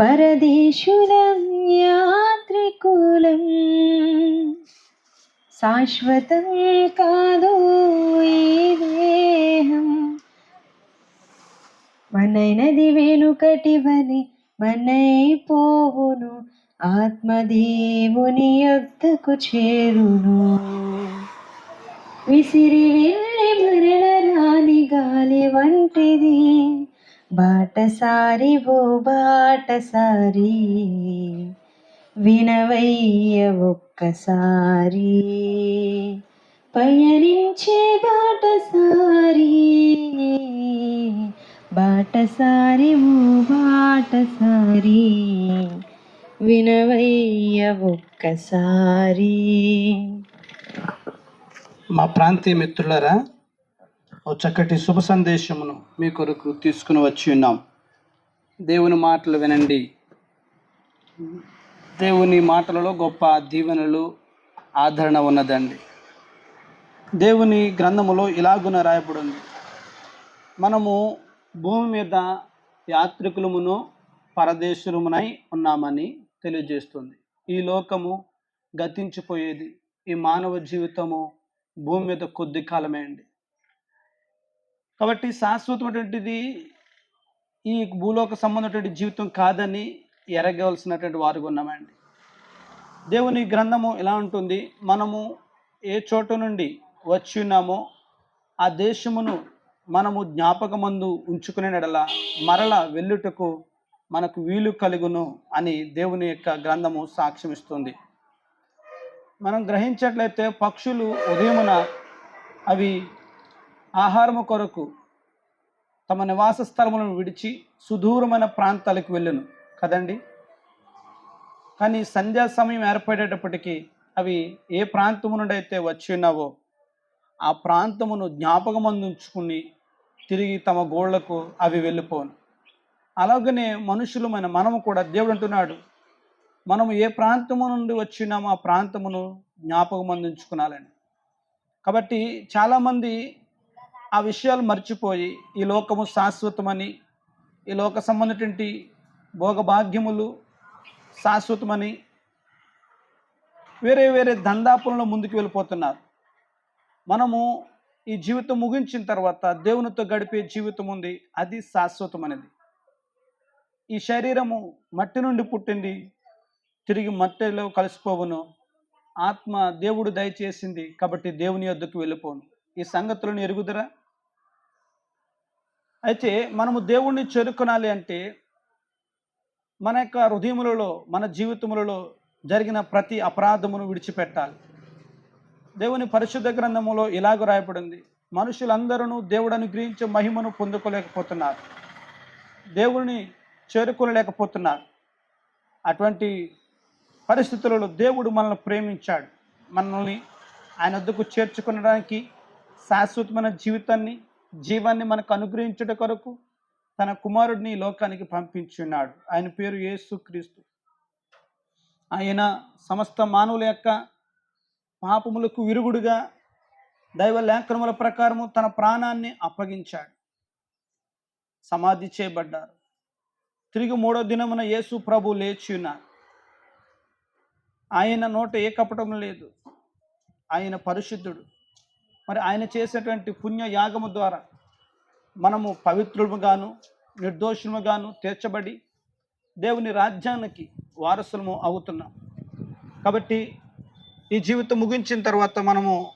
పరదేశులం యాత్రికులం శాశ్వతం కాదు ఈ దేహం. మనైనది వెనుకటి వని మనైపోవును ఆత్మదేవుని యొద్దకు చేరును. విసిరి వెళ్ళి మరల రాని గాలి వంటిది. బాటసారి ఓ బాటసారి వినవయ్య ఒక్కసారి. పయనించే బాటసారి బాటసారి ఓ బాటసారి వినవయ్య ఒక్కసారి. మా ప్రాంతీయ మిత్రులరా ఓ చక్కటి శుభ సందేశమును మీ కొరకు తీసుకుని వచ్చి ఉన్నాం. దేవుని మాటలు వినండి. దేవుని మాటలలో గొప్ప దీవెనలు ఆదరణ ఉన్నదండి. దేవుని గ్రంథములో ఇలాగున రాయబడింది. మనము భూమి మీద యాత్రికులమును పరదేశులమునై ఉన్నామని తెలియజేస్తుంది. ఈ లోకము గతించిపోయేది. ఈ మానవ జీవితము భూమి మీద కొద్ది కాలమే అండి. కాబట్టి శాశ్వతమైనటువంటిది ఈ భూలోక సంబంధమైనటువంటి జీవితం కాదని ఎరగవలసినటువంటి వారు ఉన్నామండి. దేవుని గ్రంథము ఎలా ఉంటుంది? మనము ఏ చోట నుండి వచ్చి ఉన్నామో ఆ దేశమును మనము జ్ఞాపకమందు ఉంచుకునే నెడల మరల వెళ్ళుటకు మనకు వీలు కలుగును అని దేవుని యొక్క గ్రంథము సాక్ష్యమిస్తుంది మనం గ్రహించట్లయితే పక్షులు ఉదయమున అవి ఆహారము కొరకు తమ నివాస స్థలములను విడిచి సుదూరమైన ప్రాంతాలకు వెళ్ళును. కదండి? కానీ సంధ్యా సమయం ఏర్పడేటప్పటికీ అవి ఏ ప్రాంతము నుండి అయితే వచ్చి ఉన్నావో ఆ ప్రాంతమును జ్ఞాపకమందించుకుని తిరిగి తమ గోళ్ళకు అవి వెళ్ళిపోను. అలాగనే మనుషులు మన మనము కూడా దేవుడు అంటున్నాడు మనము ఏ ప్రాంతము నుండి వచ్చినామో ఆ ప్రాంతమును జ్ఞాపకం అందించుకునాలని కాబట్టి చాలామంది ఆ విషయాలు మర్చిపోయి ఈ లోకము శాశ్వతమని ఈ లోక సంబంధించి భోగభాగ్యములు శాశ్వతమని వేరే వేరే దందాపులలో ముందుకు వెళ్ళిపోతున్నారు. మనము ఈ జీవితం ముగించిన తర్వాత దేవునితో గడిపే జీవితం ఉంది అది శాశ్వతమనేది. ఈ శరీరము మట్టి నుండి పుట్టింది తిరిగి మట్టిలో కలిసిపోవును. ఆత్మ దేవుడు దయచేసింది కాబట్టి దేవుని యొద్దకు వెళ్ళిపోను. ఈ సంగతులను ఎరుగుదరా? అయితే మనము దేవుణ్ణి చేరుకొనాలి అంటే మన యొక్క హృదయములలో మన జీవితములలో జరిగిన ప్రతి అపరాధమును విడిచిపెట్టాలి. దేవుని పరిశుద్ధ గ్రంథములో ఇలాగ రాయబడింది మనుషులందరూ దేవుడు అనుగ్రహించే మహిమను పొందుకోలేకపోతున్నారు. దేవుని చేరుకోలేకపోతున్నారు. అటువంటి పరిస్థితులలో దేవుడు మనల్ని ప్రేమించాడు. మనల్ని ఆయన వద్దకు చేర్చుకునడానికి శాశ్వతమైన జీవితాన్ని జీవాన్ని మనకు అనుగ్రహించుట కొరకు తన కుమారుడిని లోకానికి పంపించున్నాడు. ఆయన పేరు యేసు క్రీస్తు. ఆయన సమస్త మానవుల యొక్క పాపములకు విరుగుడుగా దైవ లేఖనముల ప్రకారము తన ప్రాణాన్ని అప్పగించాడు. సమాధి చేయబడ్డారు. తిరిగి మూడో దినమున యేసు ప్రభు లేచి ఉన్నారు. ఆయన నోట ఏ కపటం లేదు. ఆయన పరిశుద్ధుడు. మరి ఆయన చేసేటువంటి పుణ్య యాగము ద్వారా మనము పవిత్రులుగాను నిర్దోషులుగాను తీర్చబడి దేవుని రాజ్యానికి వారసులము అవుతున్నాం. కాబట్టి ఈ జీవితం ముగించిన తర్వాత మనము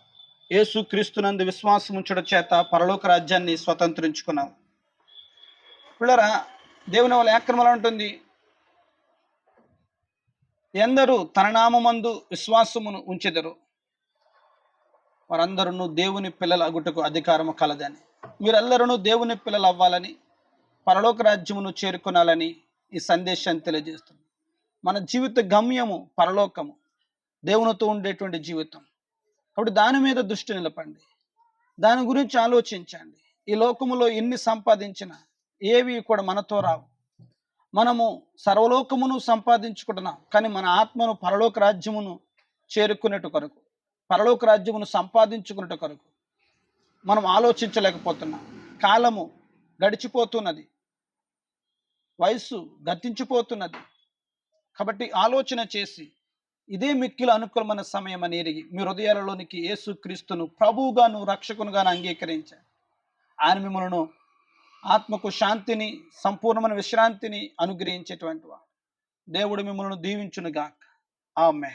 యేసు క్రీస్తునందు విశ్వాసం ఉంచడం చేత పరలోక రాజ్యాన్ని స్వతంత్రించుకున్నాం. పిల్లరా దేవుని వాళ్ళ ఆక్రమణ ఉంటుంది. ఎందరూ తన నామందు విశ్వాసమును ఉంచెదరు. వారందరూ దేవుని పిల్లల అగుటకు అధికారము కలదని. మీరెల్లరూ దేవుని పిల్లలు అవ్వాలని పరలోక రాజ్యమును చేరుకునాలని ఈ సందేశాన్ని తెలియజేస్తుంది మన జీవిత గమ్యము పరలోకము దేవునితో ఉండేటువంటి జీవితం. కాబట్టి దాని మీద దృష్టి నిలపండి. దాని గురించి ఆలోచించండి. ఈ లోకములో ఎన్ని సంపాదించినా ఏవి కూడా మనతో రావు. మనము సర్వలోకమును సంపాదించుకుంటున్నాం కానీ మన ఆత్మను పరలోక రాజ్యమును చేరుకునేటు కొరకు పరలోక రాజ్యమును సంపాదించుకున్నట కొరకు మనం ఆలోచించలేకపోతున్నాం. కాలము గడిచిపోతున్నది. వయస్సు గతించిపోతున్నది. కాబట్టి ఆలోచన చేసి ఇదే మిక్కిల అనుకూలమైన సమయం అని ఎరిగి మీ హృదయాలలోనికి యేసు క్రీస్తును ప్రభువుగాను రక్షకునుగాను అంగీకరించారు. ఆయన మిమ్మలను ఆత్మకు శాంతిని సంపూర్ణమైన విశ్రాంతిని అనుగ్రహించేటువంటి వాడు. దేవుడు మిమ్మల్ని దీవించునుగాక. ఆమె